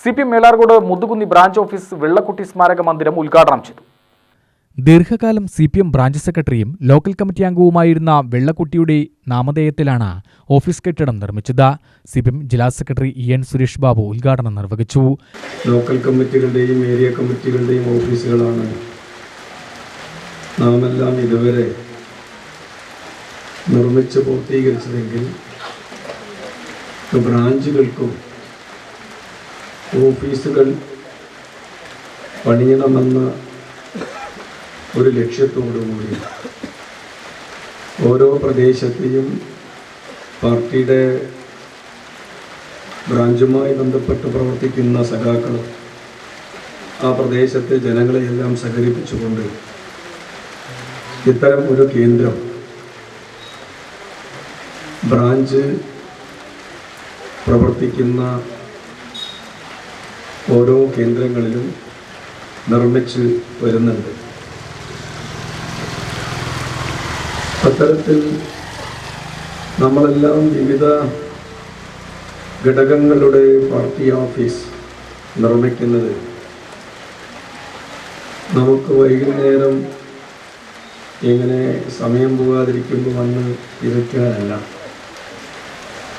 C P M Melarkode Muthukunni branch office Vellakkutty സ്മാരക മന്ദിരം ഉദ്ഘാടനം ചെയ്തു. ദീർഘകാലം സി പി എം ബ്രാഞ്ച് സെക്രട്ടറിയും ലോക്കൽ കമ്മിറ്റി അംഗവുമായിരുന്ന വെള്ളക്കുട്ടിയുടെ നാമധേയത്തിലാണ് ഓഫീസ് കെട്ടിടം നിർമ്മിച്ചത്. സി പി എം ജില്ലാ secretary E N Suresh Babu ഉദ്ഘാടനം നിർവഹിച്ചു. ലോക്കൽ കമ്മിറ്റികളുടെയും ഏരിയ കമ്മിറ്റികളുടെയും ഓഫീസുകളാണ് നാമെല്ലാം ഇതുവരെ നിർമ്മിച്ച് പൂർത്തീകരിച്ചതെങ്കിൽ ബ്രാഞ്ചുകൾക്കും ഓഫീസുകൾ പണിയണമെന്ന ഒരു ലക്ഷ്യത്തോടുകൂടി ഓരോ പ്രദേശത്തെയും പാർട്ടിയുടെ ബ്രാഞ്ചുമായി ബന്ധപ്പെട്ട് പ്രവർത്തിക്കുന്ന സഖാക്കൾ ആ പ്രദേശത്തെ ജനങ്ങളെയെല്ലാം സഹകരിപ്പിച്ചുകൊണ്ട് ഇത്തരം ഒരു കേന്ദ്രം ബ്രാഞ്ച് പ്രവർത്തിക്കുന്ന ഓരോ കേന്ദ്രങ്ങളിലും നിർമ്മിച്ച് വരുന്നുണ്ട്. അത്തരത്തിൽ നമ്മളെല്ലാം വിവിധ ഘടകങ്ങളുടെ പാർട്ടി ഓഫീസ് നിർമ്മിക്കുന്നത് നമുക്ക് വൈകുന്നേരം ഇങ്ങനെ സമയം പോകാതിരിക്കുമ്പോൾ വന്ന് ഇരിക്കാനല്ല.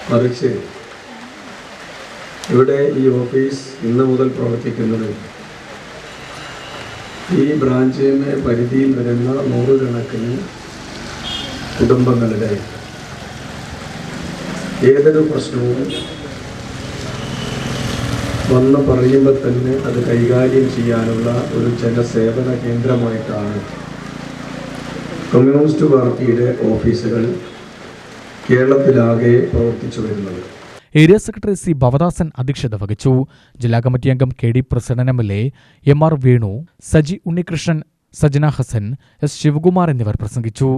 മറിച്ച് ഇവിടെ ഈ ഓഫീസ് ഇന്ന് മുതൽ പ്രവർത്തിക്കുന്നത് ഈ ബ്രാഞ്ചിന് പരിധിയിൽ വരുന്ന നൂറുകണക്കിന് കുടുംബങ്ങളുടെ ഏതൊരു പ്രശ്നവും വന്ന് പറയുമ്പോൾ തന്നെ അത് കൈകാര്യം ചെയ്യാനുള്ള ഒരു ജനസേവന കേന്ദ്രമായിട്ടാണ്. കമ്മ്യൂണിസ്റ്റ് പാർട്ടിയുടെ ഓഫീസുകൾ കേരളത്തിലാകെ പ്രവർത്തിച്ചു വരുന്നത്. ഏരിയ സെക്രട്ടറി സി ഭവദാസൻ അധ്യക്ഷത വഹിച്ചു. ജില്ലാ കമ്മിറ്റി അംഗം K D president M L A R Venu Saji Unnikrishnan Sajana Hassan S Sivakumar എന്നിവർ പ്രസംഗിച്ചു.